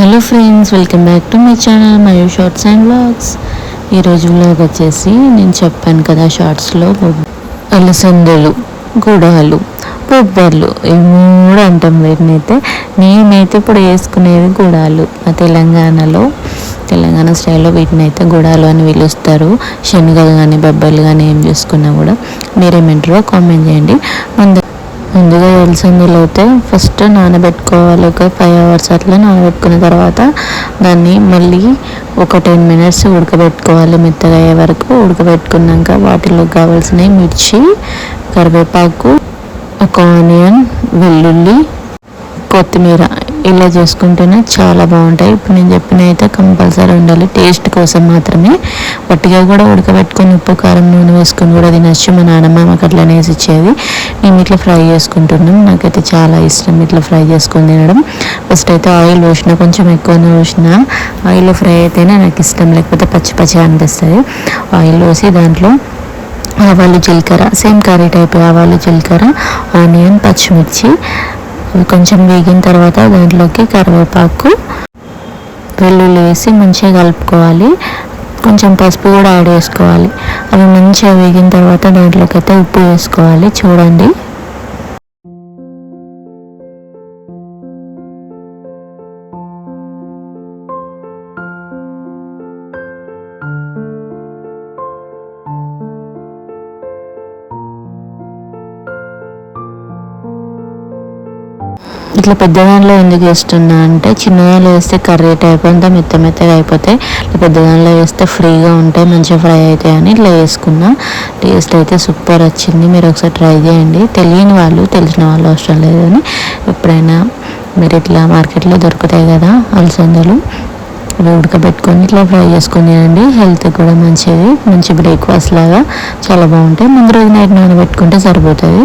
Hello friends welcome back to my channel మరియు shorts and vlogs ఈరోజు vlog వచ్చేసి నేను చెప్పాను కదా షార్ట్స్లో అలసందలు గుడాలు బొబ్బర్లు ఈ మూడు అంటాం వీటినైతే నేనైతే ఇప్పుడు వేసుకునేవి గుడాలు. మా తెలంగాణలో తెలంగాణ స్టైల్లో వీటిని అయితే గుడాలు అని పిలుస్తారు. శనగలు కానీ బొబ్బర్లు కానీ ఏం చేసుకున్నా కూడా మీరేమంటారో కామెంట్ చేయండి. ముందు ముందుగా ఎలసందులు అయితే ఫస్ట్ నానబెట్టుకోవాలి ఒక ఫైవ్ అవర్స్ అట్లా నానబెట్టుకున్న తర్వాత దాన్ని మళ్ళీ ఒక టెన్ మినిట్స్ ఉడకబెట్టుకోవాలి మెత్తగా అయ్యే వరకు. ఉడకబెట్టుకున్నాక వాటిలో కావాల్సినవి మిర్చి కరివేపాకు ఒక ఆనియన్ వెల్లుల్లి కొత్తిమీర ఇలా చేసుకుంటేనే చాలా బాగుంటాయి. ఇప్పుడు నేను చెప్పిన అయితే కంపల్సరీ ఉండాలి. టేస్ట్ కోసం మాత్రమే. వట్టిగా కూడా ఉడకబెట్టుకొని ఉప్పు కారం నూనె వేసుకొని కూడా తినచ్చు. మా నాన్నమ్మ మాకు అట్లనే ఇచ్చేది మేము ఇట్లా ఫ్రై చేసుకుంటున్నాం. నాకైతే చాలా ఇష్టం ఇట్లా ఫ్రై చేసుకొని తినడం. ఫస్ట్ అయితే ఆయిల్ పోసిన కొంచెం ఎక్కువనే పోసిన. ఆయిల్ ఫ్రై అయితేనే నాకు ఇష్టం. లేకపోతే పచ్చి పచ్చి అనిపిస్తుంది. ఆయిల్ పోసి దాంట్లో ఆవాలు జీలకర్ర సేమ్ కర్రీ టైప్ ఆవాలు జీలకర్ర ఆనియన్ పచ్చిమిర్చి కొంచెం వేగిన తర్వాత దాంట్లోకి కరివేపాకు వెల్లుల్లి వేసి మంచిగా కలుపుకోవాలి. కొంచెం పసుపు కూడా యాడ్ చేసుకోవాలి. అవి మంచిగా వేగిన తర్వాత దాంట్లోకి అయితే ఉప్పు వేసుకోవాలి. చూడండి. ఇట్లా పెద్ద దానిలో ఎందుకు వేస్తున్నా అంటే చిన్న దానిలో వేస్తే కర్రీ టైప్ అంతా మెత్త మెత్తగా అయిపోతాయి ఇట్లా పెద్ద దానిలో వేస్తే ఫ్రీగా ఉంటాయి మంచిగా ఫ్రై అవుతాయి అని ఇట్లా వేసుకున్నా. టేస్ట్ అయితే సూపర్ వచ్చింది. మీరు ఒకసారి ట్రై చేయండి. తెలియని వాళ్ళు తెలిసిన వాళ్ళు అవసరం లేదు అని ఎప్పుడైనా మీరు ఇట్లా మార్కెట్లో దొరుకుతాయి కదా అలసందలు ఇవి ఉడకబెట్టుకొని ఇట్లా ఫ్రై చేసుకొని తినండి. హెల్త్ కూడా మంచిది. మంచి బ్రేక్ఫాస్ట్ లాగా చాలా బాగుంటాయి. ముందు రోజు నైట్ నానబెట్టుకుంటే సరిపోతుంది.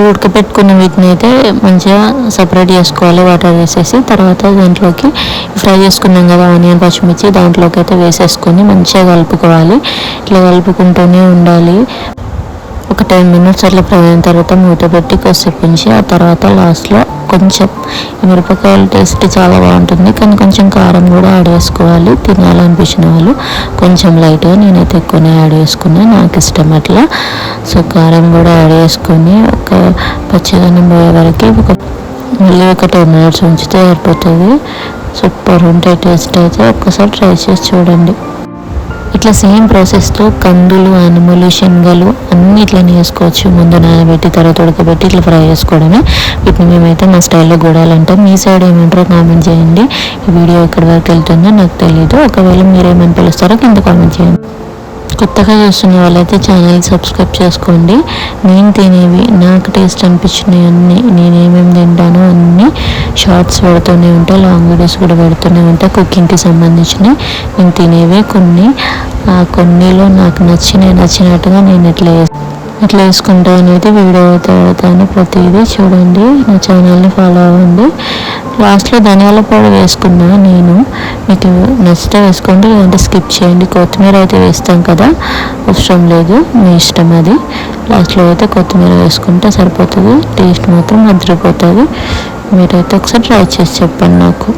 ఉడకపెట్టుకున్న వీటిని అయితే మంచిగా సపరేట్ చేసుకోవాలి వాటర్ వేసేసి తర్వాత దాంట్లోకి ఫ్రై చేసుకున్నాం కదా ఆనియన్ పచ్చిమిర్చి దాంట్లోకి అయితే వేసేసుకొని మంచిగా కలుపుకోవాలి. ఇట్లా కలుపుకుంటూనే ఉండాలి. ఒక టెన్ మినిట్స్ అట్లా ఫ్రై అయిన తర్వాత మూత పెట్టి కొద్దిసేపు ఉంచి ఆ తర్వాత లాస్ట్లో కొంచెం మిరపకాయల టేస్ట్ చాలా బాగుంటుంది. కానీ కొంచెం కారం కూడా యాడ్ చేసుకోవాలి. తినాలనిపించిన వాళ్ళు కొంచెం లైట్గా నేనైతే ఎక్కువనే యాడ్ చేసుకున్నాను నాకు ఇష్టం అట్లా. సో కారం కూడా యాడ్ చేసుకొని ఒక పచ్చదనం పోయే వరకు ఒక మళ్ళీ ఒక టెన్ మినిట్స్ ఉంచితే సరిపోతుంది. సూపర్ ఉంటాయి టేస్ట్ అయితే ఒక్కసారి ట్రై చేసి చూడండి. ఇట్లా సేమ్ ప్రాసెస్తో కందులు అనుములు శనగలు అన్ని ఇట్లా వేసుకోవచ్చు ముందు నానబెట్టి తర్వాత ఉడకబెట్టి ఇట్లా ఫ్రై చేసుకోవడమే. వీటిని మేమైతే మా స్టైల్లో గూడాలంటాం. మీ సైడ్ ఏమంటారో కామెంట్ చేయండి. ఈ వీడియో ఎక్కడి వరకు వెళ్తుందో నాకు తెలియదు ఒకవేళ మీరేమని పిలుస్తారో కింద కామెంట్ చేయండి. కొత్తగా చూస్తున్న వాళ్ళైతే ఛానల్ సబ్స్క్రైబ్ చేసుకోండి. నేను తినేవి నాకు టేస్ట్ అనిపించినవి అన్నీ నేనేమేమి షార్ట్స్ పెడుతూనే ఉంటాయి లాంగ్ వీడియోస్ కూడా పెడుతూనే ఉంటే కుకింగ్కి సంబంధించినవి. నేను తినేవే కొన్ని. ఆ కొన్నిలో నాకు నచ్చినవి నచ్చినట్టుగా నేను ఎట్లా ఎట్లా వేసుకుంటా అనేది వీడియో అయితే పెడతాను ప్రతిదీ. చూడండి నా ఛానల్ని ఫాలో అవ్వండి. లాస్ట్లో ధనియాల పొడి వేసుకున్నా నేను. మీకు నచ్చితే వేసుకోండి లేదంటే స్కిప్ చేయండి. కొత్తిమీర అయితే వేస్తాం కదా అవసరం లేదు మీ ఇష్టం అది. లాస్ట్లో అయితే కొత్తిమీర వేసుకుంటే సరిపోతుంది టేస్ట్ మాత్రం అదిరిపోతుంది మీరైతే ఒకసారి ట్రై చేసి చెప్పండి నాకు.